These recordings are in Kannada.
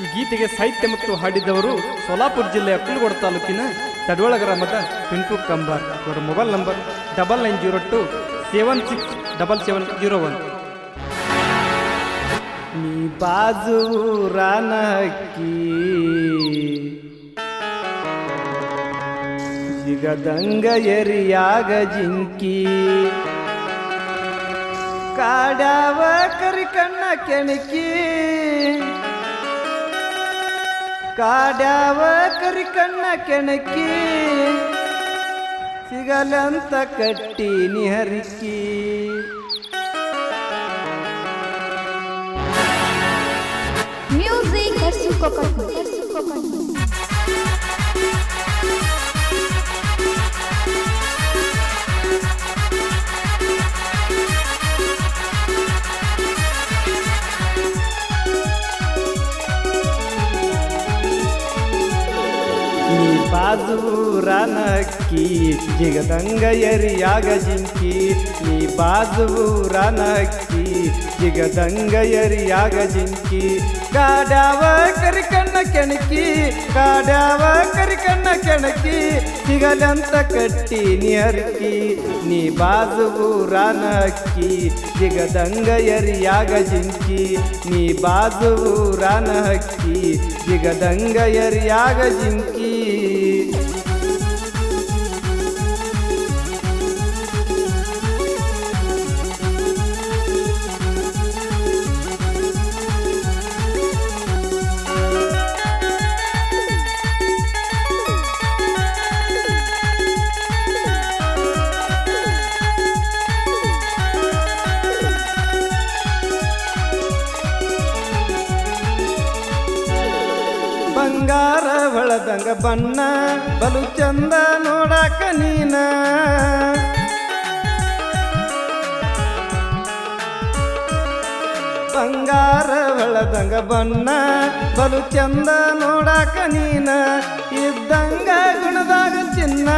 ಈ ಗೀತೆಗೆ ಸಾಹಿತ್ಯ ಮತ್ತು ಹಾಡಿದವರು ಸೋಲಾಪುರ ಜಿಲ್ಲೆಯ ಕುಲಗೋಡ ತಾಲೂಕಿನ ತಡವಳ ಗ್ರಾಮದ ಪಿಂಟು ಕಂಬಾರ್. ಅವರ mobile number double nine zero two seven six double seven zero one. ನೀ ಬಾಜು ರಾನಕ್ಕಿ ಜಿಗದಂಗ ಎರಿಯಾಗ ಜಿಂಕಿ. ಕಾಡಾವ ಕರಿ ಕಣ್ಣ ಕೆಣಕಿ. ಕಾಡ್ಯಾವ ಕರಿ ಕಣ್ಣ ಕೆಣಕಿ ಸಿಗಲಂತ ಕಟ್ಟಿ ನಿಹರಿಕಿ. Music. Versus Coconut. ನೀ ಬಾಜು ರಾನಕ್ಕಿ ಜಿಗದಂಗ ಎರಿಯಾಗ ಜಿಂಕಿ ನೀ ಬಾಜೂರನಕ್ಕಿ ಜಿಗದಂಗ ಎರಿಯಾಗ ಜಿಂಕಿ. ಕಾಡ್ಯಾವ ಕರಿ ಕಣ್ಣ ಕೆಣಕಿ, ಕಾಡ್ಯಾವ ಕರಿ ಕಣ್ಣ ಕೆಣಕಿ, ಸಿಗಲಂತ ಕಟ್ಟಿ ನಿಯರ್ಕಿ ನೀ ಬಾಜು ಜಿಗದಂಗ ಎರಿಯಾಗ ಜಿಂಕಿ, ನೀ ಬಾಜು ಜಿಗದಂಗ ಎರಿಯಾಗ ಜಿಂಕಿ. ಹೊಳದಂಗ ಬಣ್ಣ, ಬಲು ಚಂದ ನೋಡಾಕ ನೀನ. ಬಂಗಾರ ಹೊಳದಂಗ ಬಣ್ಣ, ಬಲು ಚಂದ ನೋಡಾಕ ನೀನ. ಇದ್ದಂಗ ಗುಣದಾಗ ಚಿನ್ನ,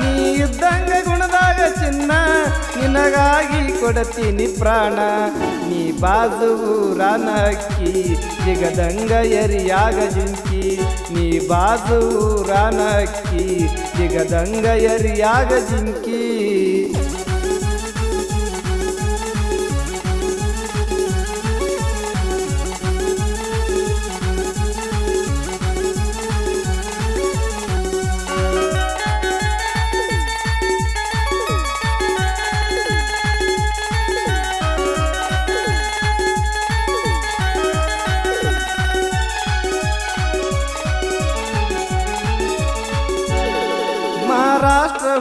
ನೀ ಇದ್ದಂಗ ಗುಣದಾಗ ಚಿನ್ನ, ನಿನಗಾಗಿ ಕೊಡತೀನಿ ಪ್ರಾಣ. ನೀ ಬಾಜು ರಾನಕ್ಕಿ ಜಿಗದಂಗ ಎರಿಯಾಗ ಜಿಂಕಿ. ನೀ ಬಾಜು ರಾನಕ್ಕಿ ಜಿಗದಂಗ ಎರಿಯಾಗ ಜಿಂಕಿ.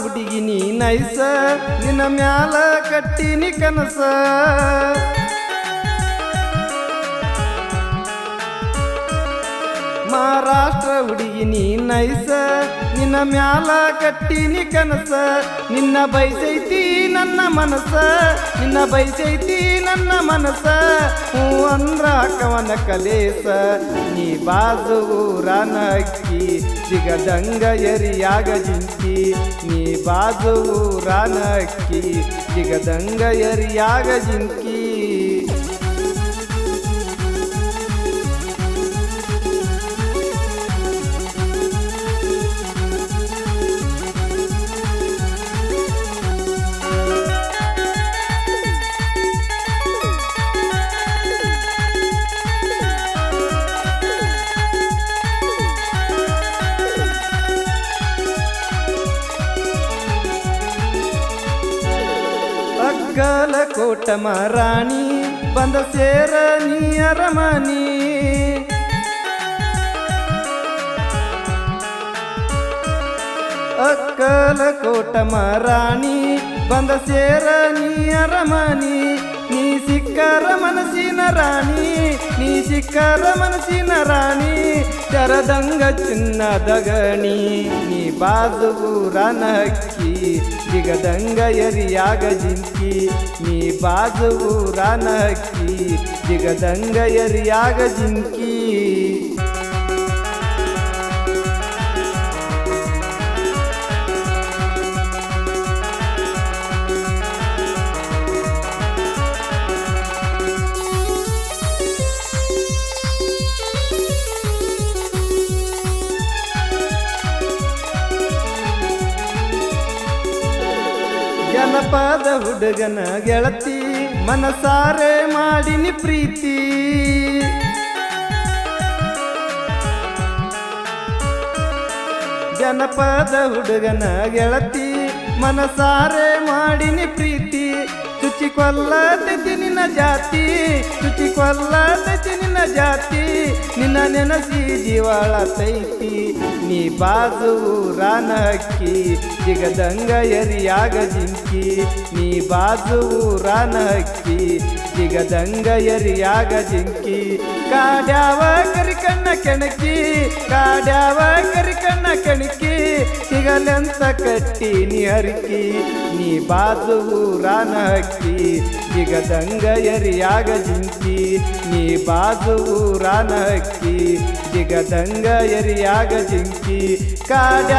ಹುಡುಗಿ ನೀ ನೈಸ ನಿನ್ನ ಮ್ಯಾಲ ಕಟ್ಟಿನಿ ಕನಸ. ಮಹಾರಾಷ್ಟ್ರ ಹುಡುಗಿ ನೀ ನೈಸ, ನಿನ್ನ ಮ್ಯಾಲ ಕಟ್ಟಿನಿ ಕನಸ, ನಿನ್ನ ಬೈಸೈತಿ ನನ್ನ ಮನಸ, ನಿನ್ನ ಬೈಸೈತಿ ನನ್ನ ಮನಸ, ಹೂ ಅಂದ್ರ ಕವನ ಕಲೇಸ, ನೀ ಬಾಜು ರಾನಕ್ಕಿ ಜಿಗದಂಗ ಎರಿಯಾಗ ಜಿಂಕಿ, ನೀ ಬಾಜು ರಾನಕ್ಕಿ ಜಿಗದಂಗ ಎರಿಯಾಗ ಜಿಂಕಿ. ಅಗ್ಗಲ ಕೋಟ ಮರಾಣಿ ಬಂದ ಸೇರ ನೀ ಅರಮನಿ ಅಕ್ಕಲ ಕೋಟ ಮರಾಣಿ ಬಂದ ಸೇರ ನೀ ಅರಮನಿ ಸಿಕ್ಕರ ಮನಸ್ಸಿನ ರಾಣಿ ನೀ ಸಿಕ್ಕರ ಮನಸ್ಸಿನ ರಾಣಿ ಚರದಂಗ ಚಿನ್ನದ ಗಣಿ ನೀ ಬಾಜು ರಾನಕ್ಕಿ ಜಿಗದಂಗ ಎರಿಯಾಗ ಜಿಂಕಿ ನೀ ಬಾಜು ರಾನಕ್ಕಿ ಜಿಗದಂಗ ಎರಿಯಾಗ ಜಿಂಕಿ ಜನಪದ ಹುಡುಗನ ಗೆಳತಿ ಮನಸಾರೆ ಮಾಡಿನಿ ಪ್ರೀತಿ. ಜನಪದ ಹುಡುಗನ ಗೆಳತಿ ಮನಸಾರೆ ಮಾಡಿನಿ ಪ್ರೀತಿ. ಚುಚಿ ಕೊಲ್ಲತೈತಿ ನಿನ್ನ ಜಾತಿ ಚುಚಿ ಕೊಲ್ಲತೈತಿ ನಿನ್ನ ಜಾತಿ, ನಿನ್ನ ನೆನಸಿ ಜೀವಾಳ ತೈತಿ, ನೀ ಬಾಜು ಊರಾನ ಹಕ್ಕಿ ಜಿಗದಂಗ ಎರಿಯಾಗ ಜಿಂಕಿ, ನೀ ಬಾಜು ರಾನ ಜಿಗದಂಗ ಎರಿಯಾಗ ಜಿಂಕಿ. ಕಾಡ್ಯಾವ ಕರಿಕಣ್ಣ ಕೆಣಕಿ, ಕಾಡ್ಯಾವ ಕರಿಕಣ್ಣ ಕೆಣಕಿ ಸಿಗಲೆಂತ ಕಟ್ಟಿ ನೀ ಹರಿಕಿ ನೀ ಬಾಜು ಊರಾನ ಹಕ್ಕಿ ಎರಿಯಾಗ ಜಿಂಕಿ. ನೀ ಬಾಜು ಊರಾನ ಹಕ್ಕಿ ಎರಿಯಾಗ ಜಿಂಕಿ. ಕಾಡ್ಯ